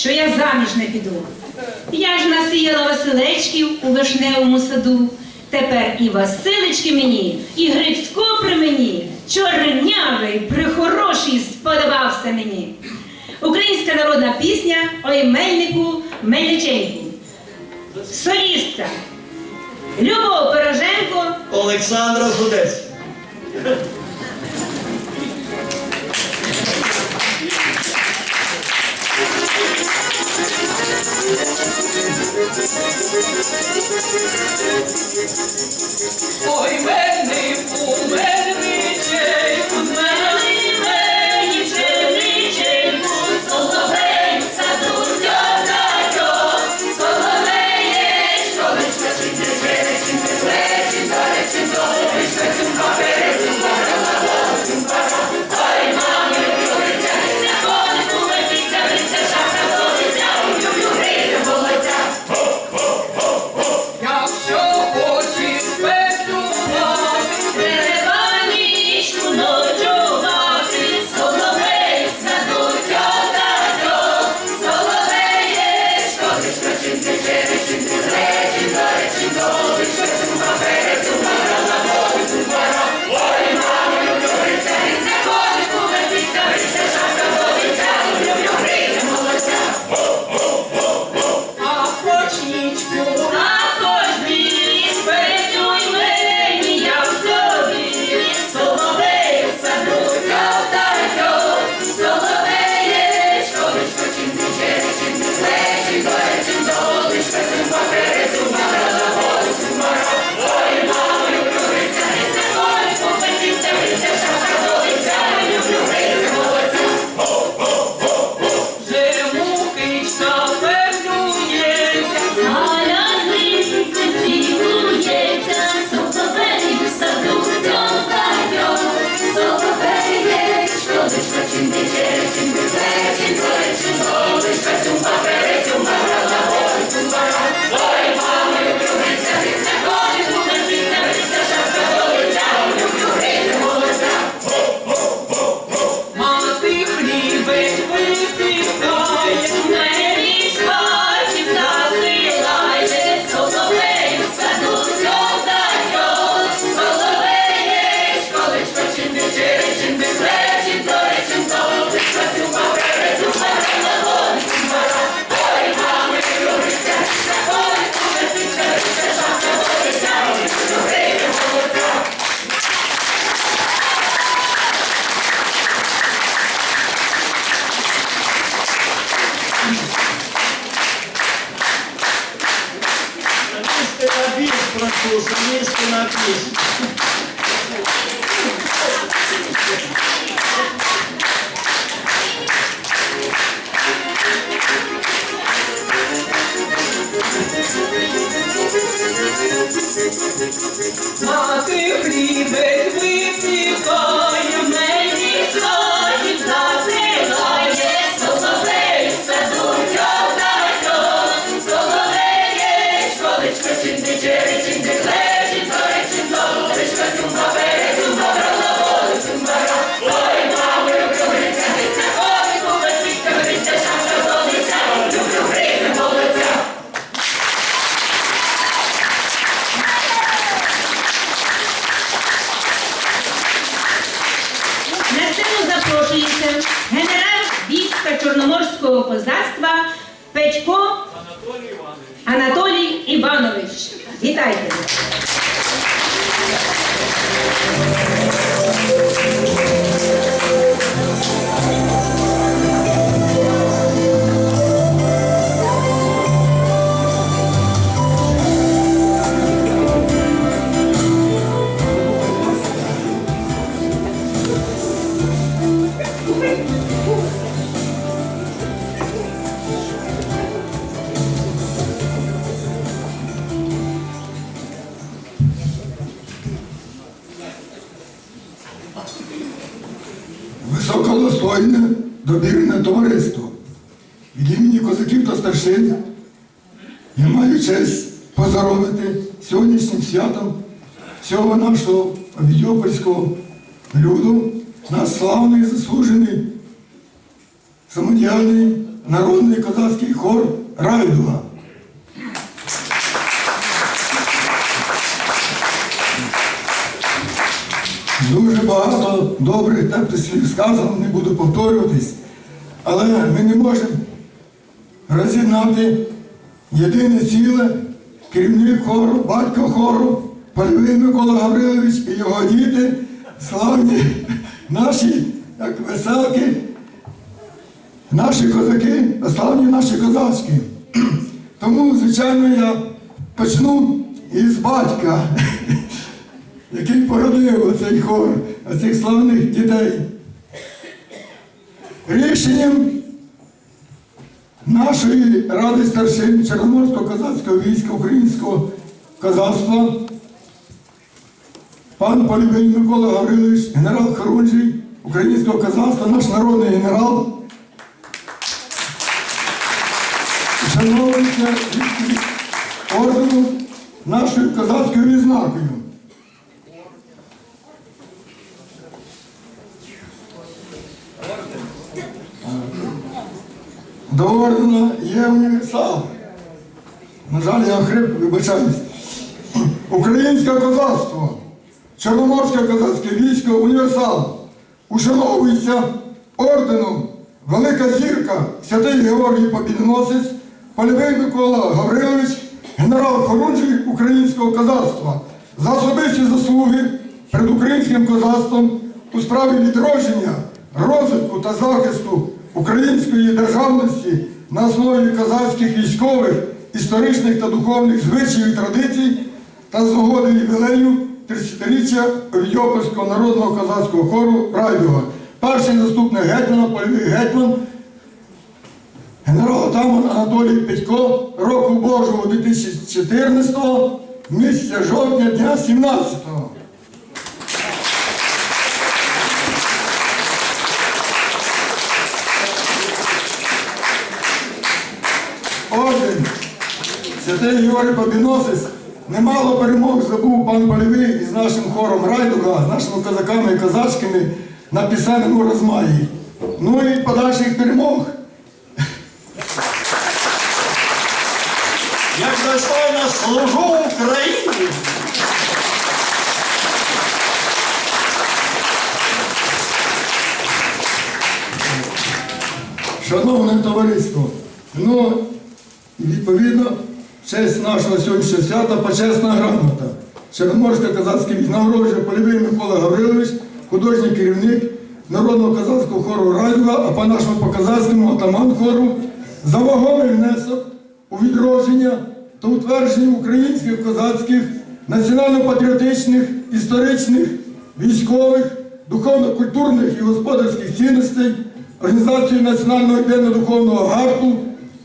що я заміж не піду. Я ж насіяла Василечків у вишневому саду. Тепер і Василечки мені, і Грицько при мені, чорнявий, прихороший, сподобався мені. Українська народна пісня ой мельнику Мельниченьку. Солістка. Любов Пороженко Олександра Зудець. Ой, мельник, у мельничей, у мене. А Мати хлібець випікав, Дуже багато добрих теплих слів сказано, не буду повторюватись, але ми не можемо розігнати єдине ціле, керівник хору, батько хору, Польовий Микола Гаврилович і його діти, славні наші, як веселки, наші козаки, славні наші козачки. Тому, звичайно, я почну із батька, який породив оцей хор, оцих славних дітей. Рішенням нашої ради старшин Чорноморського козацького війська українського козацтва, пан Полівий Микола Гаврилович, генерал Хорунжий українського козацтва, наш народний генерал, шановується ордену нашою козацькою відзнакою. До ордена є універсал. На жаль, я хрип, вибачаюсь. Українське козацтво, Чорноморське козацьке військо, універсал. Ушановується орденом Велика зірка, святий Георгій Побідоносець, Полівий Микола Гаврилович, генерал Хорунжий українського козацтва за особисті заслуги перед українським козацтвом у справі відродження, розвитку та захисту української державності на основі козацьких військових, історичних та духовних звичаїв і традицій та з нагоди ювілею 30-річчя Овідьопольського народного козацького хору Райдуга. Перший заступник гетьмана, польовий гетьман, генерал отаман Анатолій Петько, року Божого 2014-го, місяця жовтня дня 17-го. Святий Георгій Побіносець немало перемог забув пан Полівий із нашим хором Райдуга, з нашими козаками і козачками на пісенному розмаї. Ну і подальших перемог. Як достойно служу Україні! Шановне товариство, ну відповідно честь нашого сьогоднішнього свята почесна грамота. Чорноморська козацька військ нагороджує Полівий Микола Гаврилович, художній керівник народного козацького хору Райдуга, а по нашому по-козацькому атаман хору за вагомий внесок у відродження та утвердження українських козацьких, національно-патріотичних, історичних, військових, духовно-культурних і господарських цінностей, організацію Національного духовного гарту,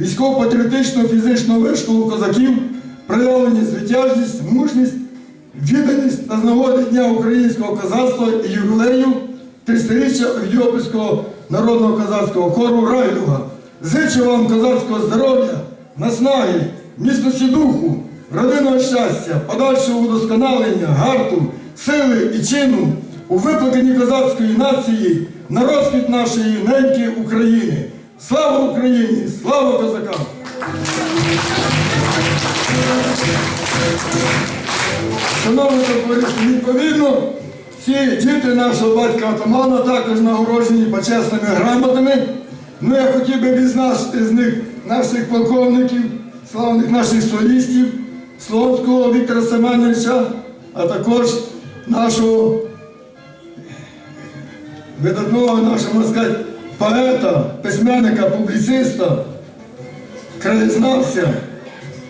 військово-патріотичного фізичного вишколу козаків, проявлені звитяжність, мужність, відданість та з Дня українського козацтва і ювілею 300-річчя Овідіопольського народного козацького хору Райдуга. Зичу вам козацького здоров'я, наснаги, міцності духу, родинного щастя, подальшого удосконалення, гарту, сили і чину у виплаканні козацької нації на розквіт нашої неньки України. Слава Україні! Слава козакам! Шановні товариство, відповідно, всі діти нашого батька Атамана також нагороджені почесними грамотами. Ну, я хотів би відзначити з них наших полковників, славних наших солістів, Слонського Віктора Семеновича, а також нашого видатного нашого сказати, поета, письменника, публіциста, краєзнавця.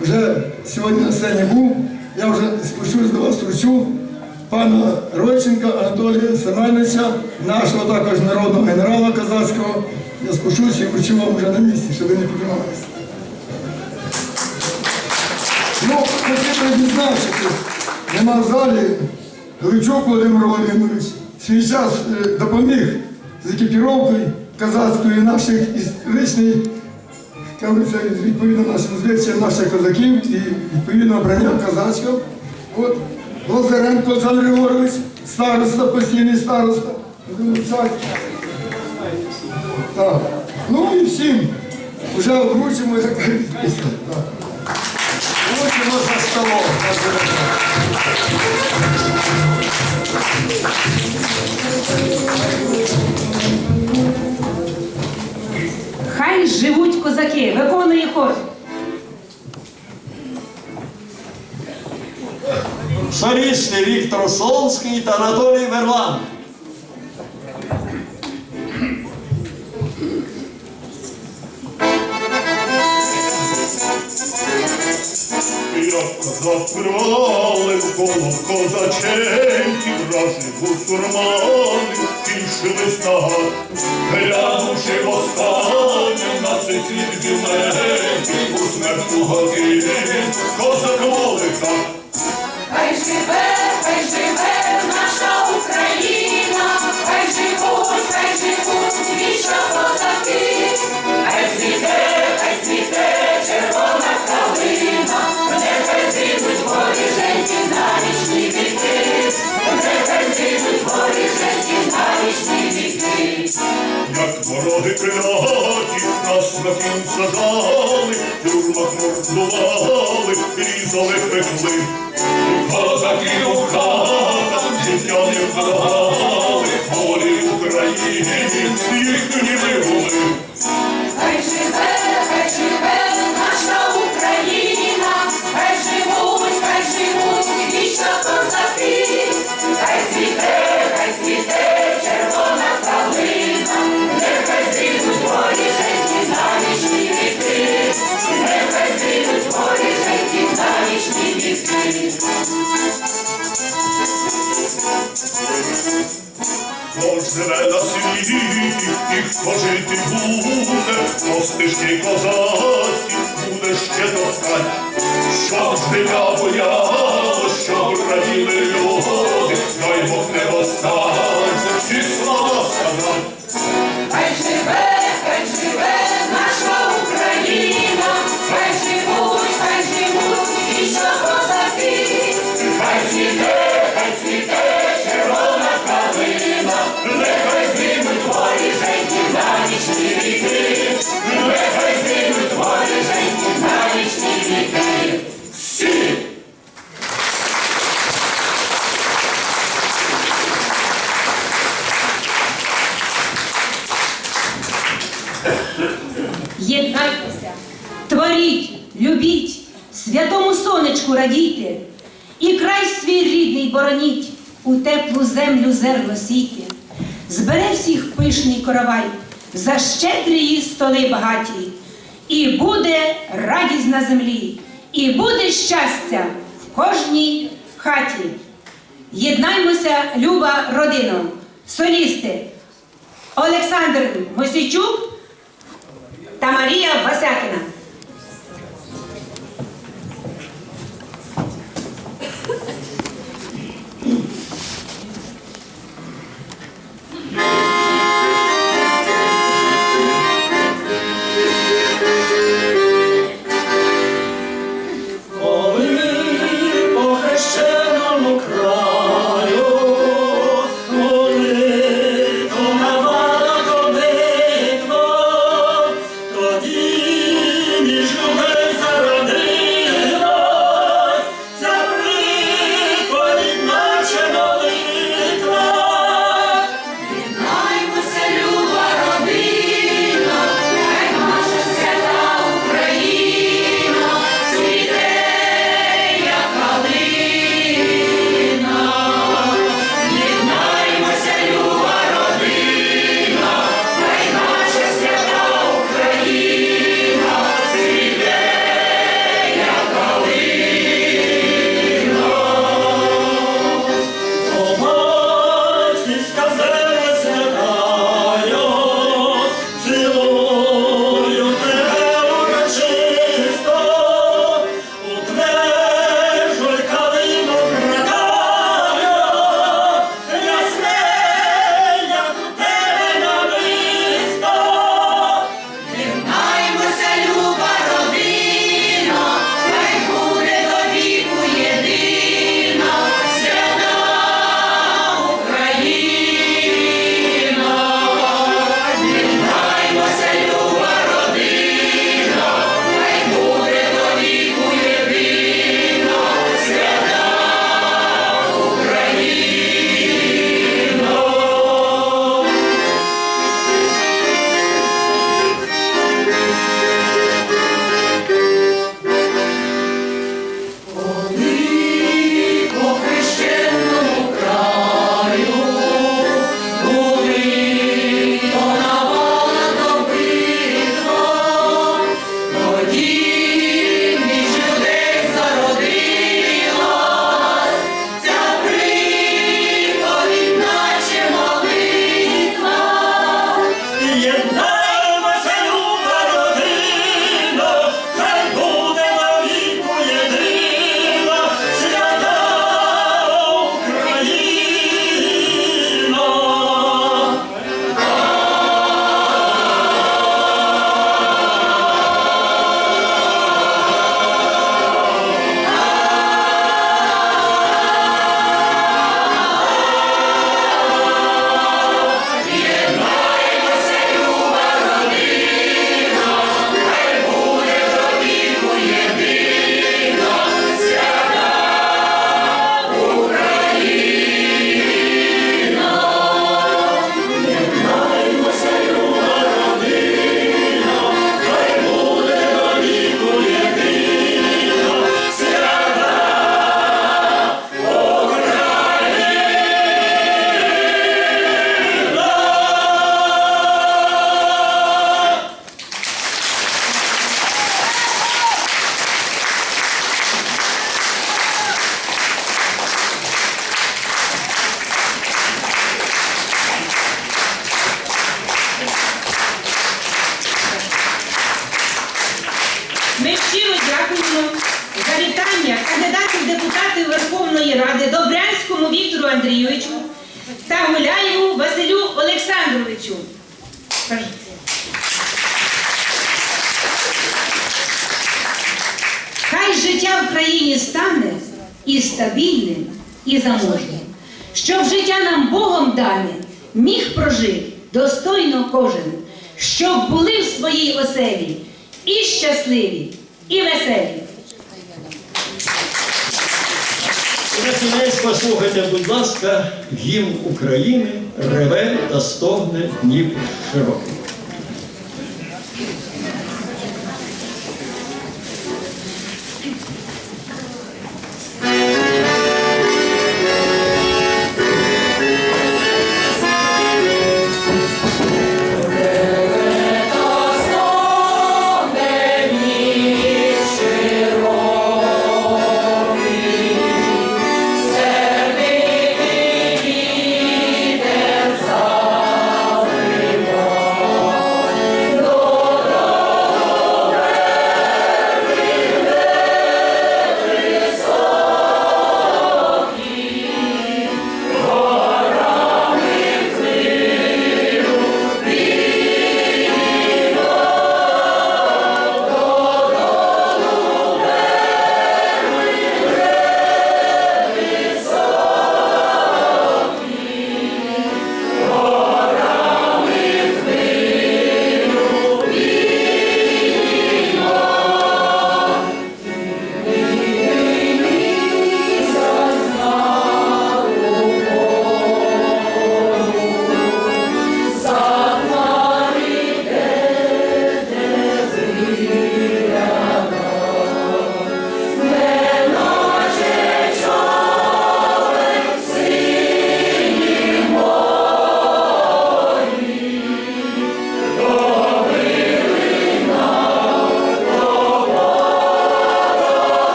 Вже сьогодні на сцені був. Я вже спущусь до вас вручу пана Ройченка Анатолія Семеновича, нашого також народного генерала козацького. Я спущусь і вручу вам вже на місці, щоб ви не піднімалися. Ну, хотів відзначити, нема в залі Гличук Володимир Володимирович свій час е, допоміг з екіпіровкою козацької наших історичних, відповідно нашим звичаям наших козаків і відповідно обрання козацького. От Лазаренко Олександр Григорович, староста, постійний староста. Так. Ну і всім вже вручимо як пісня. Так. Будемо за столом. Козаки, виконує хор. Солісти Віктор Солонський та Анатолій Верлан. Як запрали в коло козаченьки, вражі бусурмани, пішли стагат, глянувши востаннє на цей світ біленький, у смертну годину, козак волика. Хай живе, хай живе наша Україна, хай живуть, хай живуть вічно козаки, сажали, друг мордували, різали пекли. Козаки у хатах, не Живе на світі, і хто жити буде, то стежки козацькі буде ще топтать. Щоб життя бояло, щоб раділи люди, дай Бог не останься, всі слова Єднайтеся, творіть, любіть, святому сонечку радійте, і край свій рідний бороніть, у теплу землю зерно сійте. Збере всіх пишний коровай, за щедрі столи багаті, і буде радість на землі, і буде щастя в кожній хаті. Єднаймося, люба родино, солісти Олександр Мосійчук та Марія Васякіна. Дякуємо за вітання кандидатів депутатів Верховної Ради Добрянському Віктору Андрійовичу та Гуляєву Василю Олександровичу. Хай життя в країні стане і стабільним, і заможним, щоб життя нам Богом дане міг прожити достойно кожен, щоб були в своїй оселі і щасливі і веселі. Послухайте, будь ласка, гімн України реве та стогне Дніпр широкий.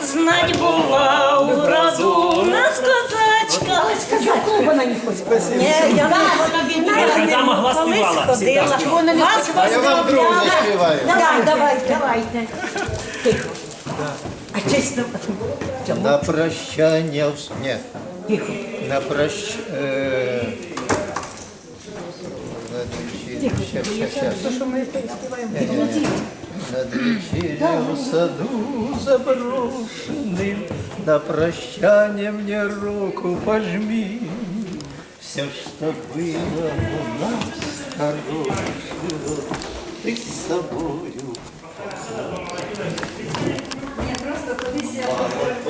Знать була у роду нас козачка. Вона не ходила? Ні, я не вона могла співала. Вона не Вас Я вам другу заспіваю. Давай, давай, давайте. Тихо. А чесно, На прощання вс- Ні. На прощ... Е... Щас, щас, щас над вечерем в саду заброшенным, На прощание мне руку пожми. Все, что было у нас хорошего, Ты с собою. Я просто повесила.